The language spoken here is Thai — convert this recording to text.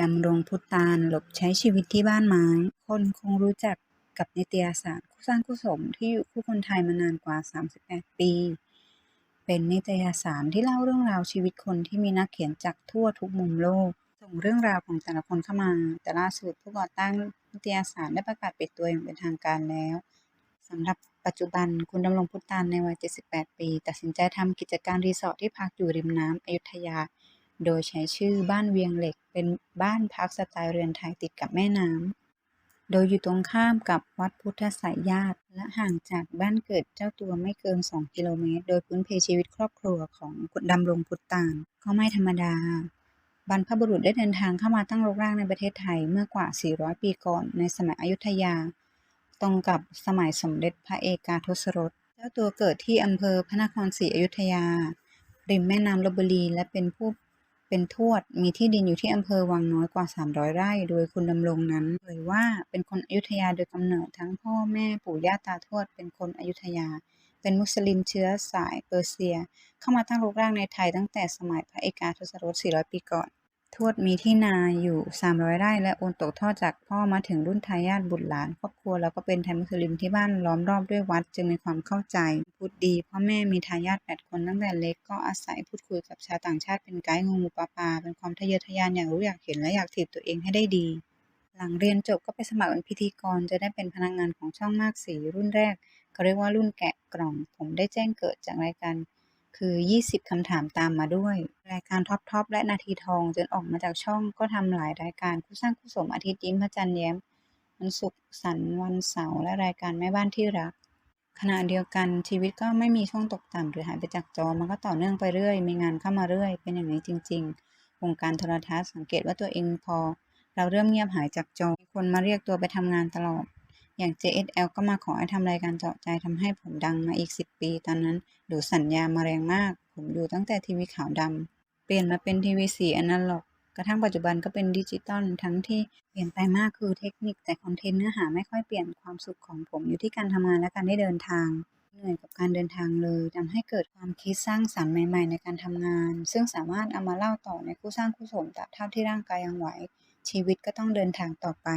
ดำรงพุตานหลบใช้ชีวิตที่บ้านไม้ คนคงรู้จักกับนิตยสารคู่สร้างคู่สมที่อยู่คู่คนไทยมานานกว่า 38 ปี เป็นนิตยสารที่เล่าเรื่องราวชีวิตคนที่มีนักเขียนจากทั่วทุกมุมโลก ส่งเรื่องราวของแต่ละคนเข้ามา แต่ล่าสุดผู้ก่อตั้งนิตยสารได้ประกาศปิดตัวอย่างเป็นทางการแล้วสำหรับปัจจุบันคุณดำรงพุตานในวัย 78 ปี ตัดสินใจทำกิจการรีสอร์ทที่พักอยู่ริมน้ำอยุธยา โดยใช้ชื่อบ้านเวียงเหล็กเป็นบ้านพักสไตล์เรือนไทยติดกับแม่น้ำ โดยอยู่ตรงข้ามกับวัดพุทธไสยญาติ และห่างจากบ้านเกิดเจ้าตัวไม่เกิน 2 กิโลเมตร โดยพื้นเพชีวิตครอบครัวของคุณดำรงพุตานก็ไม่ธรรมดา บรรพบุรุษได้เดินทางเข้ามาตั้งรกรากในประเทศไทยเมื่อกว่า 400 ปีก่อนในสมัยอยุธยา ตรงกับสมัยสมเด็จพระเอกาทศรส เจ้าตัวเกิดที่อำเภอพระนครศรีอยุธยา ริมแม่น้ำลบบุรีและเป็นผู้ เป็นทวดมีที่ดินอยู่ที่อำเภอวังน้อยกว่า 300 ไร่ โดยคุณดำรงนั้นเผยว่าเป็นคนอยุธยาโดยกำเนิดทั้งพ่อแม่ปู่ย่าตาทวดเป็นคนอยุธยา เป็นมุสลิมเชื้อสายเปอร์เซีย เข้ามาตั้งรกรากในไทยตั้งแต่สมัยพระเอกาทศรส400 ปีก่อน ทวดมีที่นาอยู่ 300 ไร่และโอนตกทอดจากพ่อมาถึงรุ่นทายาทบุตรหลานครอบครัวแล้วก็เป็นไทยมุสลิมที่บ้านล้อมรอบด้วยวัด จึงมีความเข้าใจพูดดีพ่อแม่มีทายาท8คนตั้งแต่เล็กก็อาศัยพูดคุยกับชาวต่างชาติเป็นไกด์งูงูปลาปลาเป็นความทะเยอทะยานอยากรู้อยากเห็นและอยากถีบตัวเองให้ได้ดี หลังเรียนจบก็ไปสมัครเป็นพิธีกรจะได้เป็นพนักงานของช่องมากสีรุ่นแรกเขาเรียกว่ารุ่นแกะกล่อง ผมได้แจ้งเกิดจากรายการ คือ 20 คำถามตามมาด้วย รายการท็อปทอปและนาทีทองจนออกมาจากช่องก็ทำหลายรายการคู่สร้างคู่สมอาทิตย์ยิ้มพระจันทร์แย้มวันศุกร์สันวันเสาร์และรายการแม่บ้านที่รัก ขณะเดียวกันชีวิตก็ไม่มีช่วงตกต่ำหรือหายไปจากจอมันก็ต่อเนื่องไปเรื่อย มีงานเข้ามาเรื่อย เป็นอย่างนี้จริงๆวงการโทรทัศน์สังเกตว่าตัวเองพอ เราเริ่มเงียบหายจากจอมีคนมาเรียกตัวไปทำงานตลอด อย่าง JSL ก็มาขอให้ทำรายการเจาะใจทำให้ผมดังมาอีก 10 ปี ตอนนั้นดูสัญญามาแรงมาก ผมอยู่ตั้งแต่ทีวีขาวดำเปลี่ยนมาเป็นทีวีสีอนาล็อก กระทั่งปัจจุบันก็เป็นดิจิตอลทั้งที่เปลี่ยนไปมากคือเทคนิคแต่คอนเทนต์เนื้อหาไม่ค่อยเปลี่ยนความสุขของผมอยู่ที่การทำงานและการได้เดินทางเหนื่อยกับการเดินทางเลยทำให้เกิดความคิดสร้างสรรค์ใหม่ๆ ในการทำงาน ซึ่งสามารถเอามาเล่าต่อในคู่สร้างคู่สมตราบเท่าที่ร่างกายยังไหว ชีวิตก็ต้องเดินทางต่อไป